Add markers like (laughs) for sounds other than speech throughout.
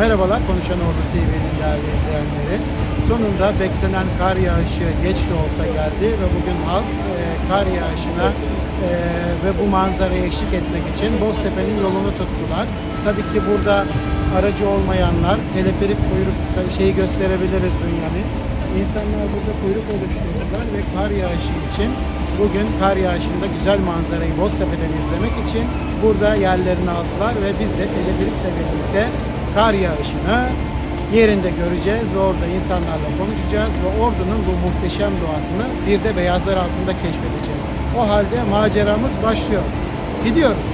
Merhabalar Konuşan Ordu TV'nin değerli izleyenleri. Sonunda beklenen kar yağışı geç de olsa geldi ve bugün halk e, kar yağışına e, ve bu manzaraya eşlik etmek için Boztepe'nin yolunu tuttular. Tabii ki burada aracı olmayanlar teleferik kuyruk şeyi gösterebiliriz Bünyamin. İnsanlar burada kuyruk oluşturdular ve kar yağışı için bugün kar yağışında güzel manzarayı Boztepe'den izlemek için burada yerlerini aldılar ve biz de teleferikle birlikte kar yağışını yerinde göreceğiz ve orada insanlarla konuşacağız ve ordunun bu muhteşem doğasını bir de beyazlar altında keşfedeceğiz. O halde maceramız başlıyor. Gidiyoruz.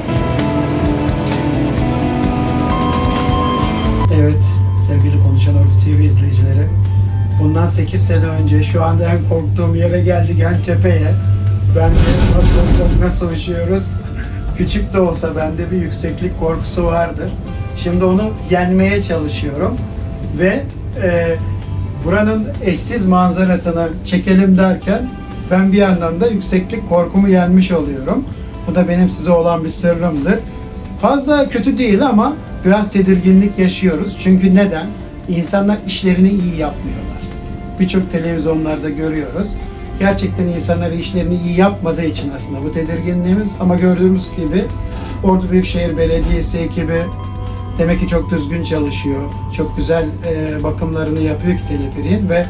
Evet sevgili Konuşan Ordu TV izleyicileri. Bundan 8 sene önce şu anda en korktuğum yere geldik en tepeye. Ben de nasıl, uçuyoruz? Küçük de olsa bende bir yükseklik korkusu vardır. Şimdi onu yenmeye çalışıyorum ve e, buranın eşsiz manzarasını çekelim derken ben bir yandan da yükseklik korkumu yenmiş oluyorum. Bu da benim size olan bir sırrımdır. Fazla kötü değil ama biraz tedirginlik yaşıyoruz. Çünkü neden? İnsanlar işlerini iyi yapmıyorlar. Birçok televizyonlarda görüyoruz. Gerçekten insanlar işlerini iyi yapmadığı için aslında bu tedirginliğimiz ama gördüğümüz gibi Ordu Büyükşehir Belediyesi ekibi demek ki çok düzgün çalışıyor. Çok güzel e, bakımlarını yapıyor ki teleferiğin ve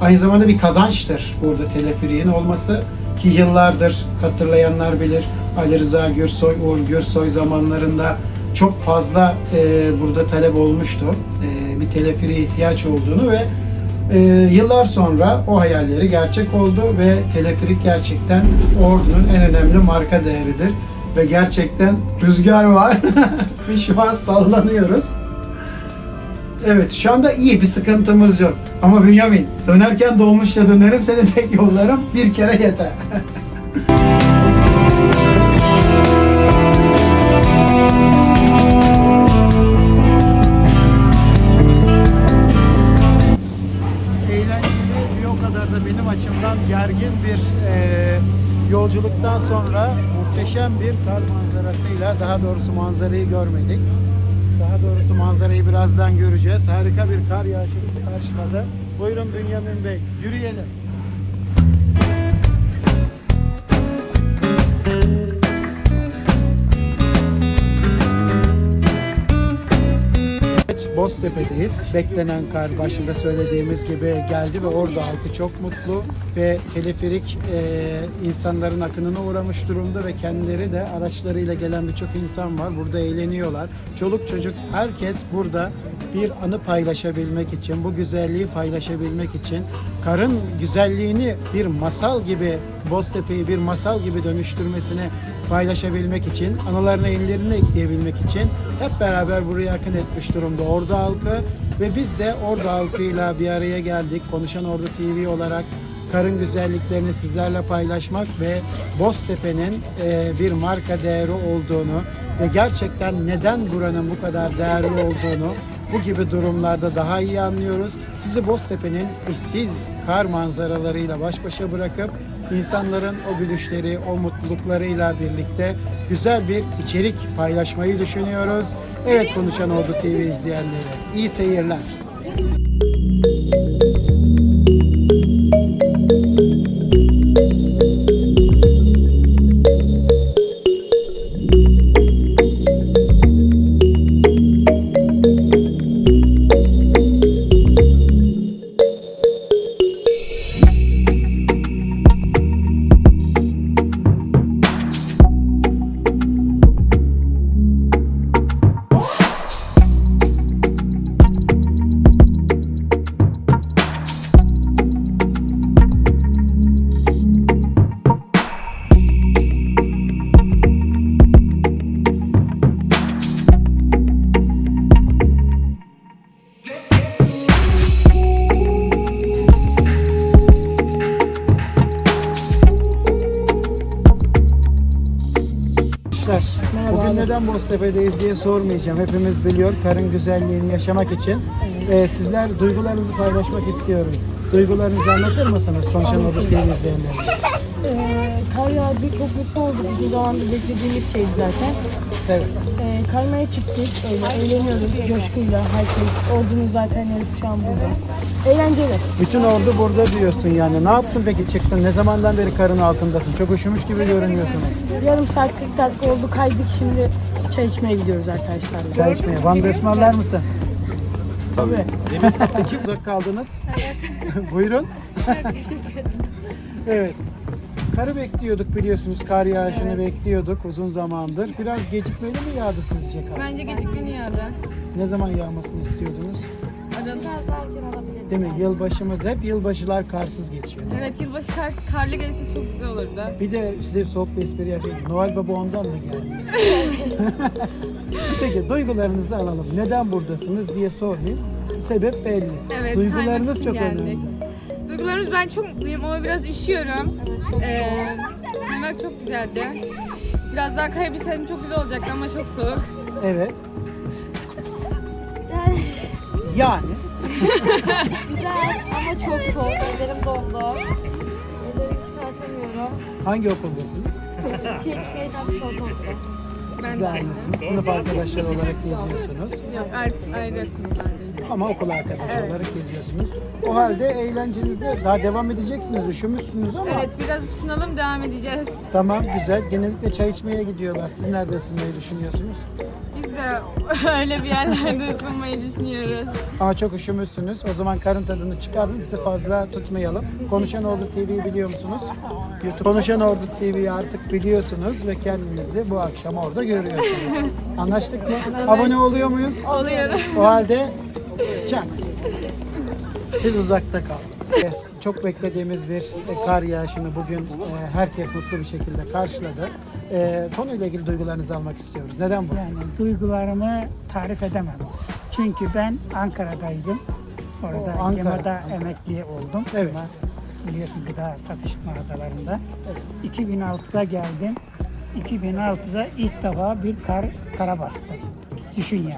aynı zamanda bir kazançtır burada teleferiğin olması ki yıllardır hatırlayanlar bilir Ali Rıza Gürsoy, Uğur Gürsoy zamanlarında çok fazla e, burada talep olmuştu. E, bir teleferiğe ihtiyaç olduğunu ve e, yıllar sonra o hayalleri gerçek oldu ve teleferik gerçekten Ordu'nun en önemli marka değeridir. Ve gerçekten rüzgar var (laughs) ve şu an sallanıyoruz. Evet şu anda iyi bir sıkıntımız yok. Ama Bünyamin dönerken dolmuşla dönerim seni tek yollarım bir kere yeter. (laughs) eğlenceli bir o kadar da benim açımdan gergin bir e, yolculuktan sonra muhteşem bir kar manzarasıyla daha doğrusu manzarayı görmedik. Daha doğrusu manzarayı birazdan göreceğiz. Harika bir kar yağışı bizi karşıladı. Buyurun Bünyamin Bey, yürüyelim. Boztepe'deyiz. Beklenen kar başında söylediğimiz gibi geldi ve orada halkı çok mutlu ve teleferik e, insanların akınına uğramış durumda ve kendileri de araçlarıyla gelen birçok insan var. Burada eğleniyorlar. Çoluk çocuk herkes burada bir anı paylaşabilmek için, bu güzelliği paylaşabilmek için, karın güzelliğini bir masal gibi, Boztepe'yi bir masal gibi dönüştürmesini paylaşabilmek için, anılarını ellerine ekleyebilmek için hep beraber buraya akın etmiş durumda Ordu halkı ve biz de Ordu halkıyla bir araya geldik. Konuşan Ordu TV olarak karın güzelliklerini sizlerle paylaşmak ve Boztepe'nin e, bir marka değeri olduğunu ve gerçekten neden buranın bu kadar değerli olduğunu bu gibi durumlarda daha iyi anlıyoruz. Sizi Boztepe'nin eşsiz kar manzaralarıyla baş başa bırakıp insanların o gülüşleri, o mutluluklarıyla birlikte güzel bir içerik paylaşmayı düşünüyoruz. Evet Konuşan Oldu TV izleyenleri. iyi seyirler. Boztepe'deyiz diye sormayacağım. Hepimiz biliyor karın güzelliğini yaşamak için. Ee, sizler duygularınızı paylaşmak istiyoruz. Duygularınızı anlatır mısınız Konuşan Ordu TV izleyenlerine? Ee, kar yağdı, çok mutlu olduk. Uzun zamandır beklediğimiz şeydi zaten. Evet. Ee, kaymaya çıktık. Öyle eğleniyoruz coşkuyla. Herkes ordunun zaten yarısı şu an burada. Eğlenceli. Bütün ordu burada diyorsun yani. Ne yaptın peki çıktın? Ne zamandan beri karın altındasın? Çok üşümüş gibi görünüyorsunuz. Yarım saat 40 dakika oldu kaydık şimdi çay içmeye gidiyoruz arkadaşlarla. Çay içmeye. Van ısmarlar mısın? Tabii. Peki uzak kaldınız. Evet. (laughs) Buyurun. Teşekkür ederim. Evet. Karı bekliyorduk biliyorsunuz. Kar yağışını bekliyorduk uzun zamandır. Biraz gecikmeli mi yağdı sizce kar? Bence gecikmeli yağdı. Ne zaman yağmasını istiyordunuz? Aralık. Değil mi? Yılbaşımız hep yılbaşılar karsız geçiyor. Evet yılbaşı kar, karlı gelirse çok güzel olurdu. Bir de size soğuk bir espri yapayım. Noel Baba ondan mı geldi? (laughs) Peki duygularınızı alalım. Neden buradasınız diye sormayayım. Sebep belli. Evet, kaymak Duygularınız için çok geldik. önemli. Duygularımız ben çok mutluyum ama biraz üşüyorum. Ee, kaymak çok güzeldi. Biraz daha kayabilseydim çok güzel olacaktı ama çok soğuk. Evet. Yani Güzel ama çok soğuk. Ellerim dondu. Ellerimi çıkartamıyorum. hangi okuldasınız? Şehit meydan sol toplu. Ben aynısınız. Sınıf arkadaşları olarak geziyorsunuz. Yok ayrı, ayrı sınıflardayım. Ama okul arkadaşı olarak geziyorsunuz. O halde eğlencenize daha devam edeceksiniz. Üşümüşsünüz ama Evet biraz ısınalım devam edeceğiz. tamam güzel. Genellikle çay içmeye gidiyorlar. Siz nerede ısınmayı düşünüyorsunuz? Biz de (laughs) öyle bir yerlerde ısınmayı düşünüyoruz. Ama çok üşümüşsünüz. O zaman karın tadını çıkarın. Sizi fazla tutmayalım. Konuşan Ordu TV'yi biliyor musunuz? YouTube Konuşan Ordu TV'yi artık biliyorsunuz ve kendinizi bu akşam orada görüyorsunuz. Anlaştık mı? Abone oluyor muyuz? Oluyor. O halde çak. Siz uzakta kaldınız. Çok beklediğimiz bir kar yağışını bugün e, herkes mutlu bir şekilde karşıladı. E, Konuyla ilgili duygularınızı almak istiyoruz. Neden bu? Yani duygularımı tarif edemem. Çünkü ben Ankara'daydım. Orada O, Ankara. Gema'da emekli oldum. Evet. Ama Biliyorsun gıda satış mağazalarında. 2006'da geldim. 2006'da ilk defa bir kar kara bastı. Düşün yani.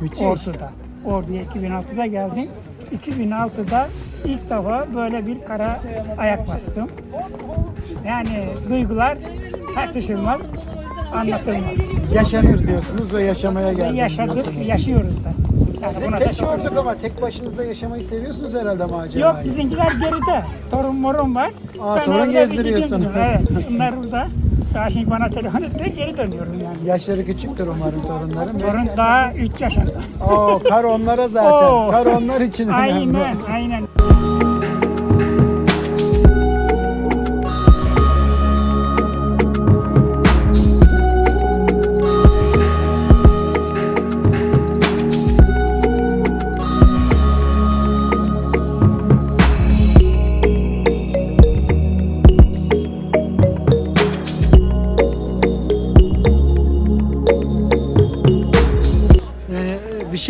Müthiş. Ordu'da. Ordu'ya 2006'da geldim. 2006'da ilk defa böyle bir kara ayak bastım. Yani duygular tartışılmaz, anlatılmaz. Yaşanır diyorsunuz ve yaşamaya geldiniz yaşadık, yaşıyoruz da. Yani Siz tek yorduk ama tek başınıza yaşamayı seviyorsunuz herhalde macerayı. Yok bizimkiler geride. Torun morun var. Aa, Ben torun gezdiriyorsunuz. Evet. Bunlar burada. Daha şimdi bana telefon etti. Geri dönüyorum yani. Yaşları küçüktür umarım torunların. Torun daha 3 yaşında. Oo, kar onlara zaten. Oo. Kar onlar için önemli. Aynen, aynen.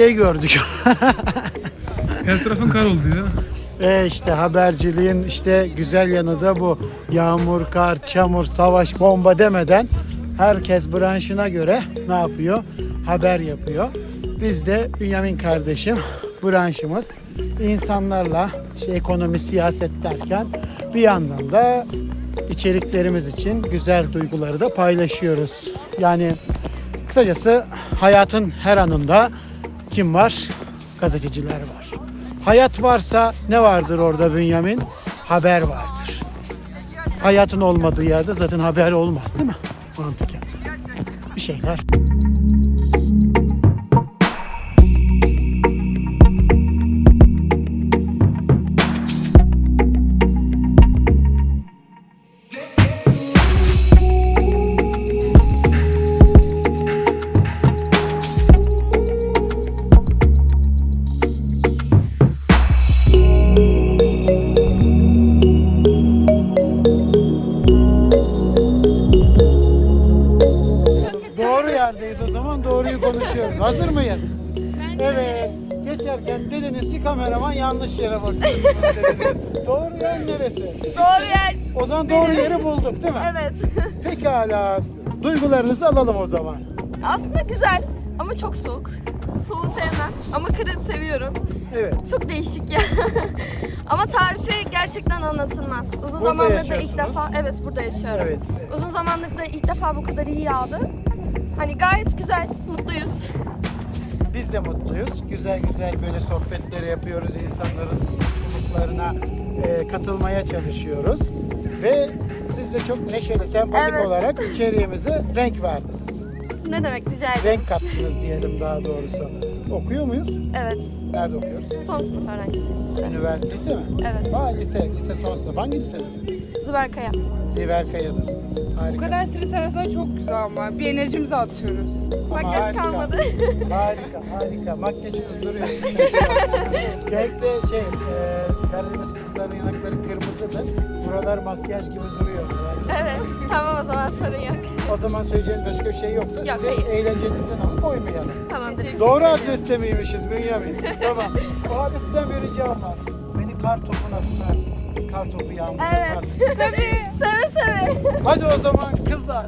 Şey gördük. (laughs) Her tarafın kar oldu ya. e işte haberciliğin işte güzel yanı da bu. Yağmur, kar, çamur, savaş, bomba demeden herkes branşına göre ne yapıyor? Haber yapıyor. Biz de Bünyamin kardeşim branşımız insanlarla işte ekonomi, siyaset derken bir yandan da içeriklerimiz için güzel duyguları da paylaşıyoruz. Yani kısacası hayatın her anında kim var? Gazeteciler var. Hayat varsa ne vardır orada Bünyamin? Haber vardır. Hayatın olmadığı yerde zaten haber olmaz değil mi? Mantıken. Bir şeyler. Mıyız? Evet. Geçerken dediniz ki kameraman yanlış yere bakıyorsunuz (laughs) dediniz. Doğru yer neresi? Doğru yer. O zaman doğru yeri bulduk değil mi? Evet. (laughs) Pekala. Duygularınızı alalım o zaman. Aslında güzel ama çok soğuk. Soğuğu sevmem ama karı seviyorum. Evet. Çok değişik ya. (laughs) ama tarifi gerçekten anlatılmaz. Uzun Burada zamandır da ilk yaşıyorsunuz. defa evet burada yaşıyorum. Evet. Uzun zamandır da ilk defa bu kadar iyi yağdı. Hani gayet güzel, mutluyuz. Biz de mutluyuz. Güzel güzel böyle sohbetleri yapıyoruz. insanların mutluluklarına e, katılmaya çalışıyoruz. Ve siz de çok neşeli, sempatik Evet. olarak içeriğimize renk verdiniz. Ne demek rica ederim. Renk kattınız diyelim daha doğrusu. Okuyor muyuz? Evet. Nerede okuyoruz? Son sınıf öğrencisiyiz. Üniversite, lise mi? Evet. Aa, lise, lise son sınıf. Hangi lisedesiniz? Züberkaya. Ziverkaya'dasınız. Bu Harika. kadar stres arasında çok güzel ama bir enerjimizi atıyoruz. Ama Makyaj harika. kalmadı. (laughs) harika, harika. Makyajınız duruyor. (laughs) Genellikle şey, e, Karadeniz kızlarının kırmızıdır. Buralar makyaj gibi duruyor. Evet. Tamam o zaman sorun yok. o zaman söyleyeceğiniz başka bir şey yoksa Yok, sizi hayır. eğlencenizden alıp koymayalım. Tamamdır. Doğru adreste miymişiz Bünyamin? tamam. O halde sizden bir ricam var. Beni kar topuna tutar mısınız? Kar topu yağmur Evet. yaparsınız. (laughs) Tabii. Seve seve. Hadi o zaman kızlar.